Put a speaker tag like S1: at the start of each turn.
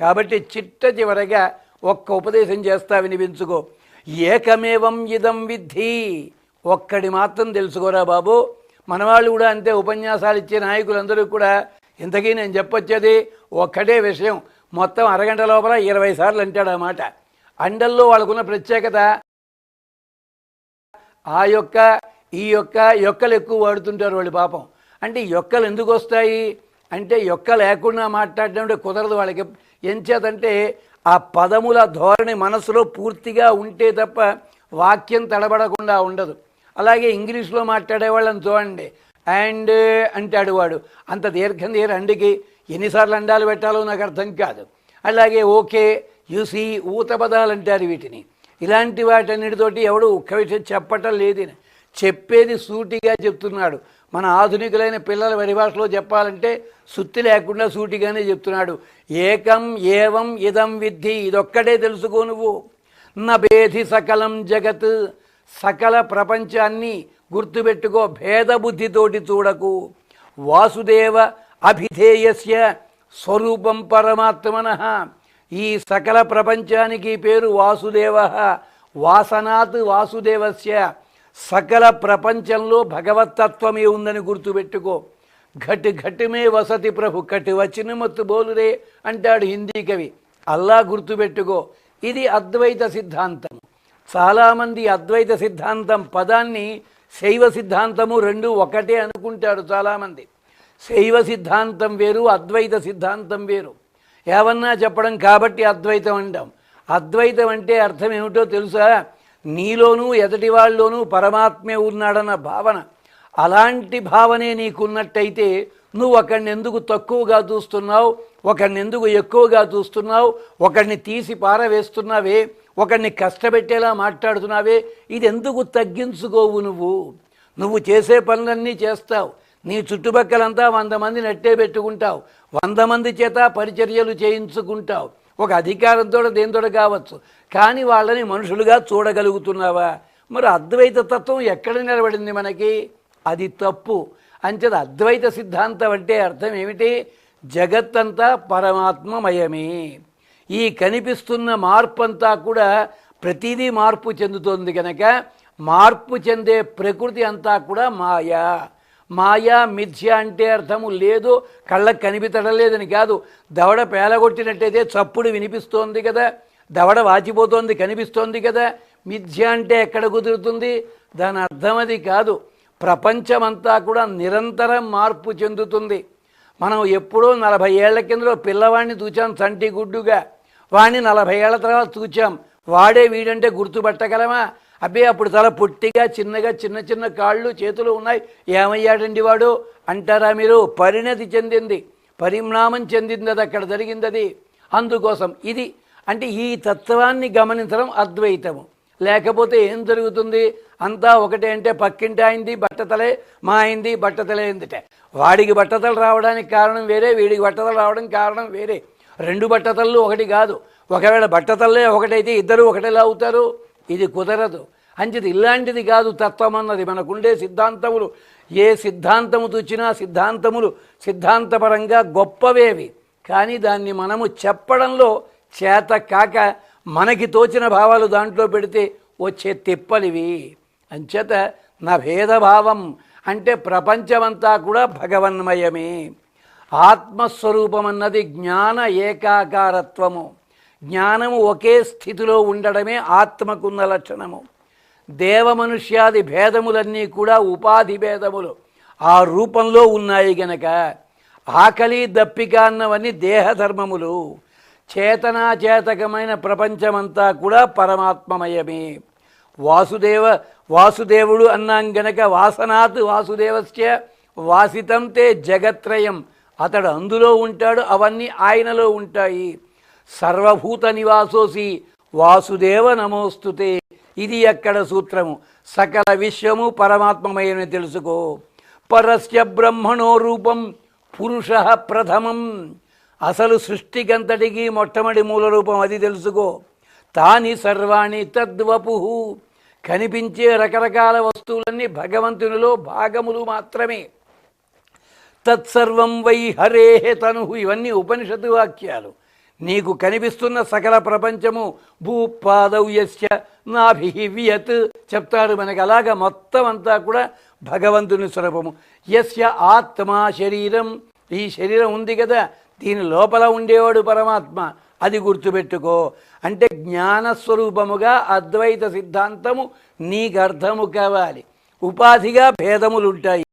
S1: కాబట్టి చిట్ట చివరగా ఒక్క ఉపదేశం చేస్తా వినిపించుకో. ఏకమేవం ఇదం విద్ధి. ఒక్కడి మాత్రం తెలుసుకోరా బాబు? మనవాళ్ళు కూడా అంతే ఉపన్యాసాలు ఇచ్చే నాయకులందరూ కూడా ఇంతకీ నేను చెప్పొచ్చేది ఒక్కటే విషయం. మొత్తం అరగంట లోపల ఇరవై సార్లు అంటాడు అన్నమాట అండల్లో వాళ్ళకున్న ప్రత్యేకత ఆ యొక్క ఈ యొక్క యొక్కలు ఎక్కువ వాడుతుంటారు వాళ్ళు పాపం. అంటే ఈ యొక్కలు ఎందుకు వస్తాయి? అంటే యొక్క లేకుండా మాట్లాడడం అంటే కుదరదు వాళ్ళకి. ఎంచేతంటే ఆ పదముల ధోరణి మనసులో పూర్తిగా ఉంటే తప్ప వాక్యం తడబడకుండా ఉండదు. అలాగే ఇంగ్లీష్లో మాట్లాడే వాళ్ళని చూడండి. అండ్ అంటాడు వాడు అంత దీర్ఘం దీర్ అండికి ఎన్నిసార్లు అండాలు పెట్టాలో నాకు అర్థం కాదు. అలాగే ఓకే యూసి ఊత పదాలు అంటారు వీటిని. ఇలాంటి వాటన్నిటితోటి ఎవడు ఒక్క విషయం చెప్పటం లేదని. చెప్పేది సూటిగా చెప్తున్నాడు. మన ఆధునికులైన పిల్లల పరిభాషలో చెప్పాలంటే సుత్తి లేకుండా సూటిగానే చెప్తున్నాడు. ఏకం ఏవం ఇదం విద్ధి ఇదొక్కడే తెలుసుకో నువ్వు. నభేధి సకలం జగత్. సకల ప్రపంచాన్ని గుర్తుపెట్టుకో భేదబుద్ధితోటి చూడకు. వాసుదేవ అభిధేయస్య స్వరూపం పరమాత్మన. ఈ సకల ప్రపంచానికి పేరు వాసుదేవ. వాసనాత్ వాసుదేవస్య. సకల ప్రపంచంలో భగవతత్వమే ఉందని గుర్తుపెట్టుకో. ఘటి ఘటిమే వసతి ప్రభు కటి వచ్చిన మొత్తు బోలురే అంటాడు హిందీ కవి. అల్లా గుర్తుపెట్టుకో ఇది అద్వైత సిద్ధాంతం. చాలామంది అద్వైత సిద్ధాంతం పదాన్ని శైవ సిద్ధాంతము రెండు ఒకటే అనుకుంటారు చాలామంది. శైవ సిద్ధాంతం వేరు అద్వైత సిద్ధాంతం వేరు. ఏమన్నా చెప్పడం కాబట్టి అద్వైతం అంటాం. అద్వైతం అంటే అర్థం ఏమిటో తెలుసా? నీలోనూ ఎదటి వాళ్ళలోనూ పరమాత్మే ఉన్నాడన్న భావన. అలాంటి భావనే నీకున్నట్టయితే నువ్వు ఒకడిని ఎందుకు తక్కువగా చూస్తున్నావు? ఒకడిని ఎందుకు ఎక్కువగా చూస్తున్నావు? ఒకడిని తీసి పారవేస్తున్నావే? ఒకడిని కష్టపెట్టేలా మాట్లాడుతున్నావే? ఇది ఎందుకు తగ్గించుకోవు నువ్వు? నువ్వు చేసే పనులన్నీ చేస్తావు. నీ చుట్టుపక్కలంతా వంద మంది నెట్టే పెట్టుకుంటావు. వంద మంది చేత పరిచర్యలు చేయించుకుంటావు. ఒక అధికారంతో దేంతో కావచ్చు. కానీ వాళ్ళని మనుషులుగా చూడగలుగుతున్నావా? మరి అద్వైత తత్వం ఎక్కడ నిలబడింది మనకి? అది తప్పు. అంచేది అద్వైత సిద్ధాంతం అంటే అర్థం ఏమిటి? జగత్తంతా పరమాత్మమయమే. ఈ కనిపిస్తున్న మార్పు అంతా కూడా ప్రతిదీ మార్పు చెందుతోంది కనుక మార్పు చెందే ప్రకృతి అంతా కూడా మాయా. మాయా మిథ్య అంటే అర్థము లేదు కళ్ళకు కనిపించడం లేదని కాదు. దవడ పేలగొట్టినట్టయితే చప్పుడు వినిపిస్తోంది కదా దవడ వాచిపోతోంది కనిపిస్తోంది కదా. మిథ్య అంటే ఎక్కడ కుదురుతుంది? దాని అర్థం అది కాదు. ప్రపంచమంతా కూడా నిరంతరం మార్పు చెందుతుంది. మనం ఎప్పుడో నలభై ఏళ్ళ కిందలో పిల్లవాడిని చూచాం చంటి గుడ్డుగా. వాడిని నలభై ఏళ్ళ తర్వాత చూచాం. వాడే వీడంటే గుర్తుపట్టగలమా? అబ్బే అప్పుడు చాలా పొట్టిగా చిన్నగా చిన్న చిన్న కాళ్ళు చేతులు ఉన్నాయి. ఏమయ్యాడండి వాడు? అంటారా మీరు? పరిణతి చెందింది. పరిణామం చెందింది అది అక్కడ జరిగింది అది. అందుకోసం ఇది అంటే ఈ తత్వాన్ని గమనించడం అద్వైతము. లేకపోతే ఏం జరుగుతుంది? అంతా ఒకటే అంటే పక్కింటి అయింది బట్టతలే మా అయింది బట్టతలే అయిందిట వాడికి బట్టతలు రావడానికి కారణం వేరే వీడికి బట్టతలు రావడానికి కారణం వేరే. రెండు బట్టతళ్ళు ఒకటి కాదు. ఒకవేళ బట్టతల్లే ఒకటైతే ఇద్దరు ఒకటేలా అవుతారు. ఇది కుదరదు. అంచేది ఇలాంటిది కాదు తత్వం అన్నది. మనకుండే సిద్ధాంతములు. ఏ సిద్ధాంతము తూచినా సిద్ధాంతములు సిద్ధాంతపరంగా గొప్పవేవి. కానీ దాన్ని మనము చెప్పడంలో చేత కాక మనకి తోచిన భావాలు దాంట్లో పెడితే వచ్చే తిప్పలివి. అంచేత నా భేదభావం అంటే ప్రపంచమంతా కూడా భగవన్మయమే. ఆత్మస్వరూపం అన్నది జ్ఞాన ఏకాకారత్వము. జ్ఞానము ఒకే స్థితిలో ఉండడమే ఆత్మకున్న లక్షణము. దేవమనుష్యాది భేదములన్నీ కూడా ఉపాధి భేదములు. ఆ రూపంలో ఉన్నాయి గనక ఆకలి దప్పిక అన్నవన్నీ దేహధర్మములు చేతనాచేతకమైన ప్రపంచమంతా కూడా పరమాత్మమయమే. వాసుదేవ వాసుదేవుడు అన్నాం గనక వాసనాత్ వాసుదేవస్య వాసితం తే జగత్రయం. అతడు అందులో ఉంటాడు అవన్నీ ఆయనలో ఉంటాయి. సర్వభూత నివాసోసి వాసుదేవ నమోస్తుతే. ఇది ఎక్కడ సూత్రము? సకల విశ్వము పరమాత్మమయని తెలుసుకో. పరస్య బ్రహ్మణో రూపం పురుష ప్రథమం. అసలు సృష్టికంతటికి మొట్టమొదటి మూల రూపం అది తెలుసుకో. తాని సర్వాణి తద్వపు. కనిపించే రకరకాల వస్తువులన్నీ భగవంతునిలో భాగములు మాత్రమే. తత్సర్వం వై హరే తను. ఇవన్నీ ఉపనిషత్తు వాక్యాలు. నీకు కనిపిస్తున్న సకల ప్రపంచము భూపాదవ్యస్య నాభిహివ్యత్ చెప్తాడు మనకి అలాగ మొత్తం అంతా కూడా భగవంతుని స్వరూపము. యస్య ఆత్మ శరీరం. ఈ శరీరం ఉంది కదా దీని లోపల ఉండేవాడు పరమాత్మ. అది గుర్తుపెట్టుకో. అంటే జ్ఞానస్వరూపముగా అద్వైత సిద్ధాంతము నీకు అర్థము కావాలి. ఉపాధిగా భేదములుంటాయి.